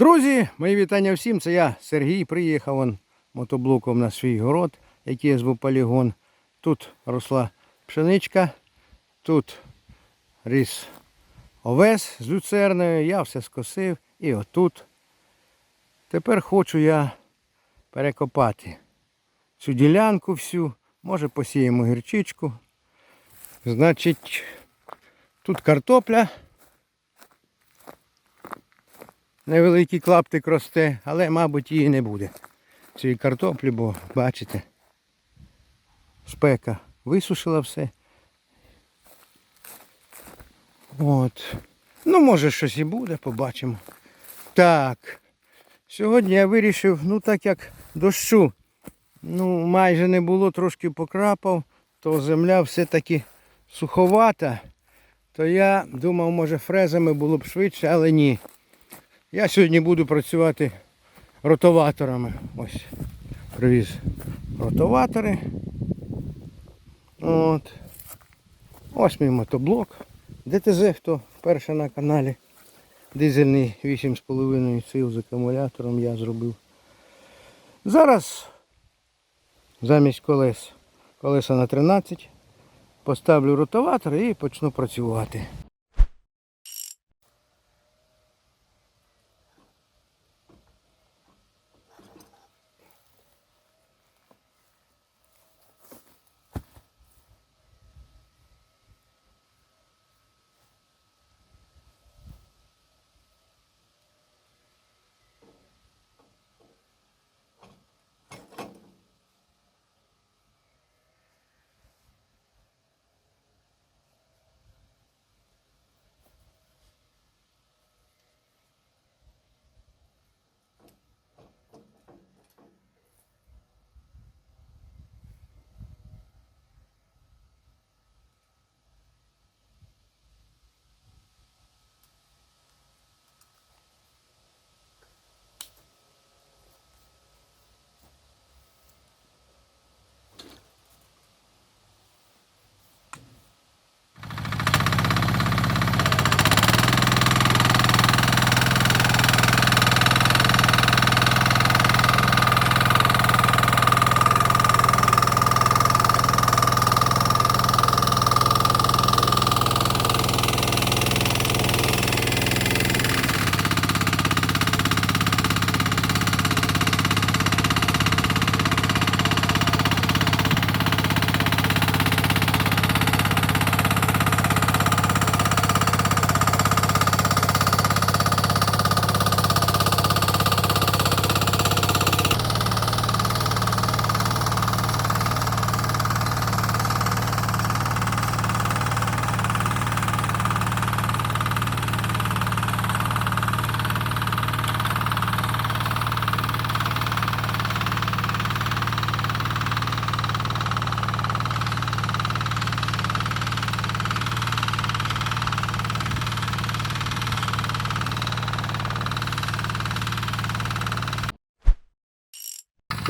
Друзі, мої вітання всім. Це я, Сергій, приїхав он мотоблоком на свій город, який я зву полігон. Тут росла пшеничка, тут ріс овес з люцерною, я все скосив і отут. Тепер хочу я перекопати цю ділянку всю, може посіємо гірчичку. Значить, тут картопля. Невеликий клаптик росте, але, мабуть, її не буде. Цієї картоплі, бо бачите, спека висушила все. От. Ну, може, щось і буде, побачимо. Так. Сьогодні я вирішив, ну так як дощу ну, майже не було, трошки покрапав, то земля все-таки суховата. То я думав, може фрезами було б швидше, але ні. Я сьогодні буду працювати ротоваторами. Ось. Привіз ротоватори. От. Ось мій мотоблок. ДТЗ, хто вперше на каналі. Дизельний 8,5 сил з акумулятором я зробив. Зараз замість колес колеса на 13 поставлю ротоватор і почну працювати.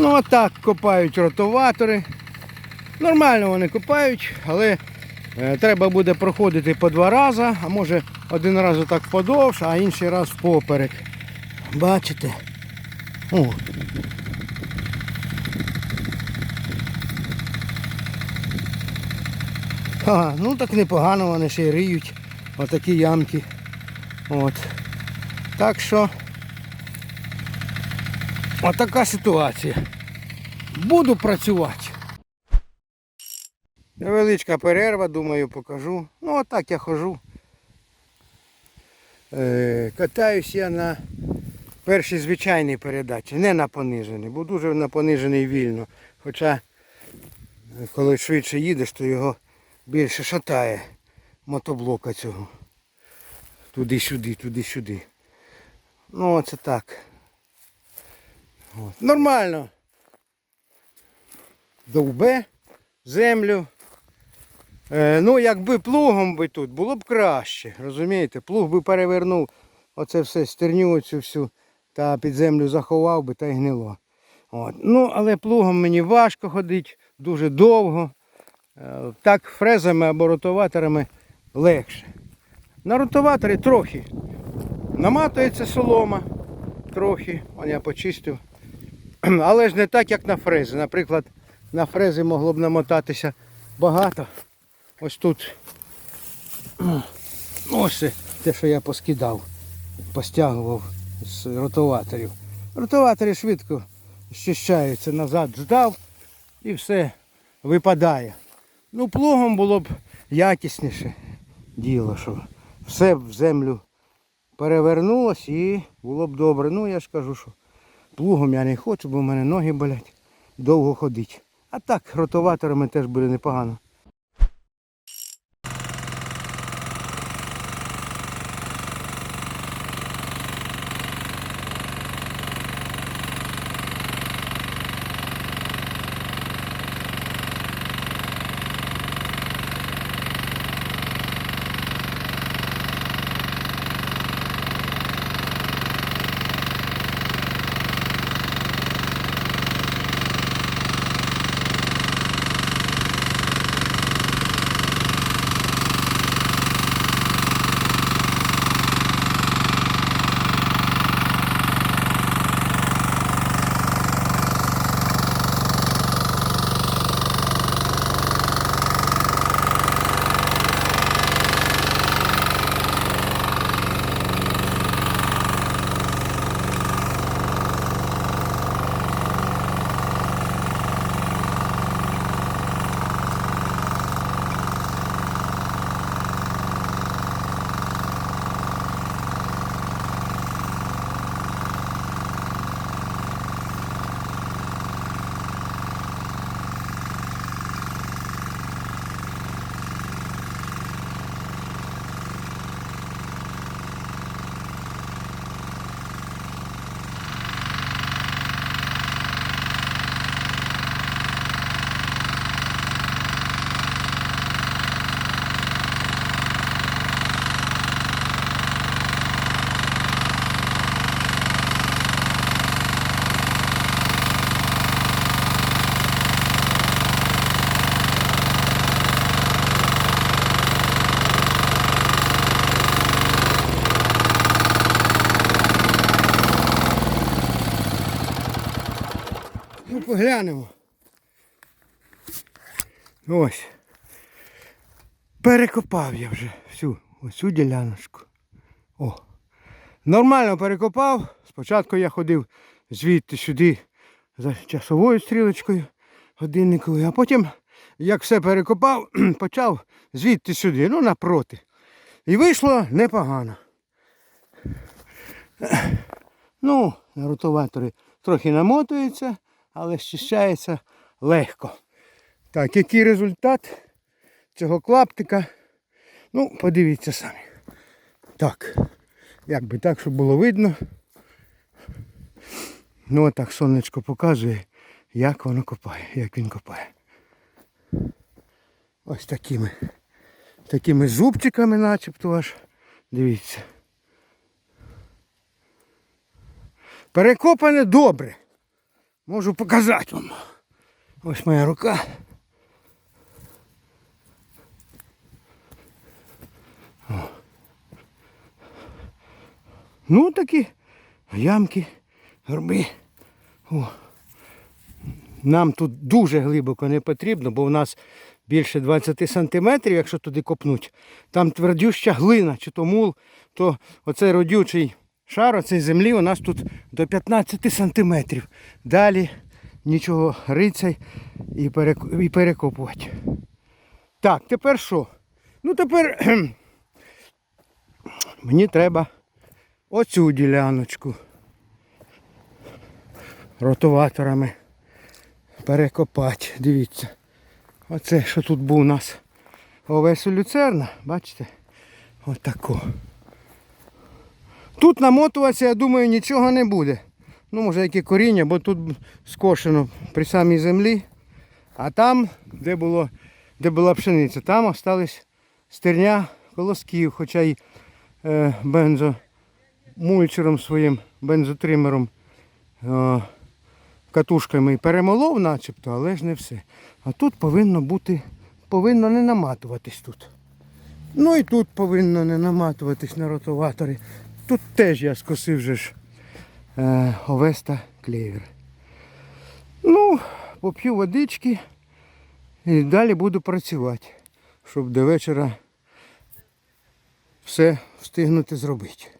Ну отак копають ротоватори. Нормально вони копають, але е, треба буде проходити по два рази, а може один раз отак подовж, а інший раз впоперек. Бачите? О. Ага, ну так непогано вони ще й риють. Отакі ямки. От. Так що Отака ситуація. Буду працювати. Невеличка перерва, думаю, покажу. Ну отак я хожу. Е, катаюсь я на першій звичайній передачі, не на пониженій, бо дуже на пониженій вільно. Хоча е, коли швидше їдеш, то його більше шатає мотоблока цього. Туди-сюди, туди-сюди. Ну оце так. От. Нормально. Довбе землю. Е, ну, якби плугом би тут було б краще. Розумієте? Плуг би перевернув оце все стерню оцю всю та під землю заховав би та й гнило. От. Ну, але плугом мені важко ходити, дуже довго. Е, так фрезами або ротоваторами легше. На ротоваторі трохи наматується солома трохи, он я почистив. Але ж не так, як на фрези. Наприклад, на фрези могло б намотатися багато. Ось тут. Ось те, що я поскидав, постягував з ротуваторів. Ротоватори швидко щищаються назад, здав і все випадає. Ну, плугом було б якісніше діло, що все в землю перевернулось і було б добре. Ну, я ж кажу, що плугом я не хочу, бо в мене ноги болять, довго ходить. А так, ротоваторами теж буде непогано. Поглянемо. Ось. Перекопав я вже всю оцю діляночку. О. Нормально перекопав. Спочатку я ходив звідти сюди за часовою стрілочкою годинниковою, а потім, як все перекопав, почав звідти сюди, ну напроти. І вийшло непогано. Ну, ротоватори трохи намотуються, але щищається легко. Так, який результат цього клаптика? Ну, подивіться самі. Так, як би так, щоб було видно. Ну, отак сонечко показує, як воно копає, як він копає. Ось такими. Такими зубчиками начебто аж. Дивіться. Перекопане добре. Можу показати вам. Ось моя рука. О. Ну такі ямки, горби. О. Нам тут дуже глибоко не потрібно, бо в нас більше 20 сантиметрів, якщо туди копнуть. Там твердюща глина, чи то мул, то оцей родючий шар оцей землі у нас тут до 15 сантиметрів. Далі нічого рицай і, і перекопувати. Так, тепер що? Ну тепер мені треба оцю діляночку ротуваторами перекопати. Дивіться. Оце, що тут був у нас овесу люцерна, бачите? Отако. Тут намотуватися, я думаю, нічого не буде. Ну, може, яке коріння, бо тут скошено при самій землі. А там, де було, де була пшениця, там остались стерня колосків, хоча й е, бензомульчером своїм, бензотримером, е, катушками перемолов начебто, але ж не все. А тут повинно бути, повинно не наматуватись тут. Ну і тут повинно не наматуватись на ротоваторі. Тут теж я скосив же ж е, Овеста клевер. Ну, поп'ю водички і далі буду працювати, щоб до вечора все встигнути зробити.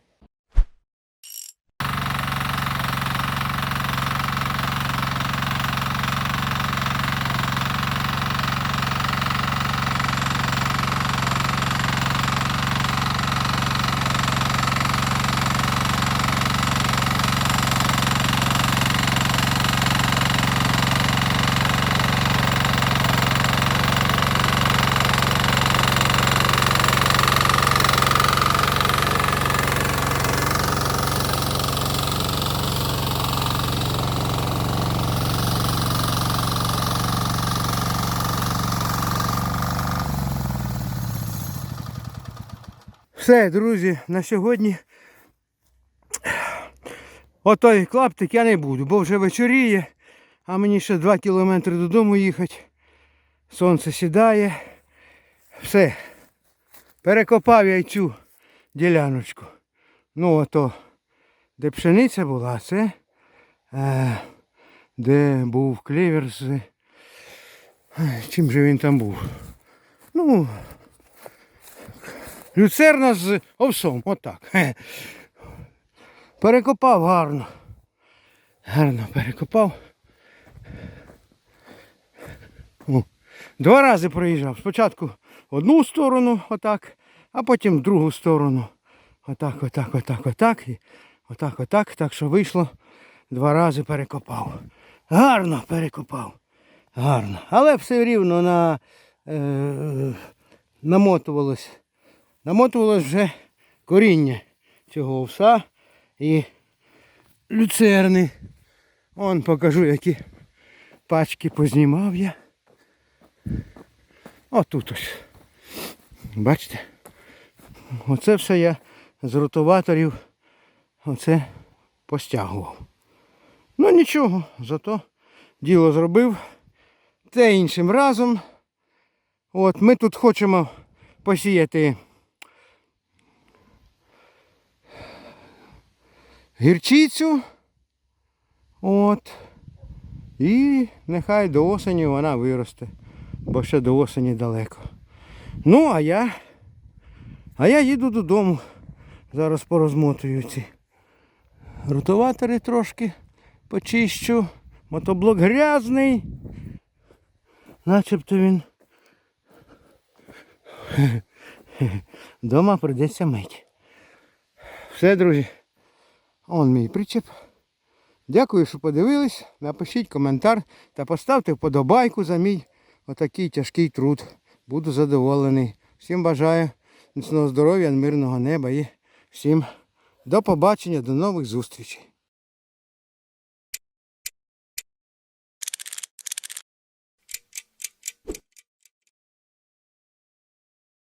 Все, друзі, на сьогодні. Отой клаптик я не буду, бо вже вечоріє, а мені ще 2 кілометри додому їхати. Сонце сідає. Все. Перекопав я цю діляночку. Ну, ото, де пшениця була, це е, де був клевер з. Чим же він там був? Ну, люцерна з овсом, отак. Перекопав гарно. Гарно перекопав. Два рази проїжджав. Спочатку одну сторону, отак, а потім другу сторону. Отак, отак, отак, отак. І отак, отак. Так що вийшло. Два рази перекопав. Гарно перекопав. Гарно. Але все рівно на, е, намотувалось. Намотувалось вже коріння цього овса і люцерни. Он покажу, які пачки познімав я. Отут ось. Бачите? Оце все я з ротуваторів оце постягував. Ну нічого, зато діло зробив. Те іншим разом. От ми тут хочемо посіяти гірчицю. От. І нехай до осені вона виросте, бо ще до осені далеко. Ну, а я. А я їду додому. Зараз порозмотую ці ротуватори трошки почищу. Мотоблок грязний. Начебто він. Дома прийдеться мить. Все, друзі. Он мій причеп. Дякую, що подивились. Напишіть коментар та поставте вподобайку за мій отакий тяжкий труд. Буду задоволений. Всім бажаю міцного здоров'я, мирного неба і всім до побачення, до нових зустрічей.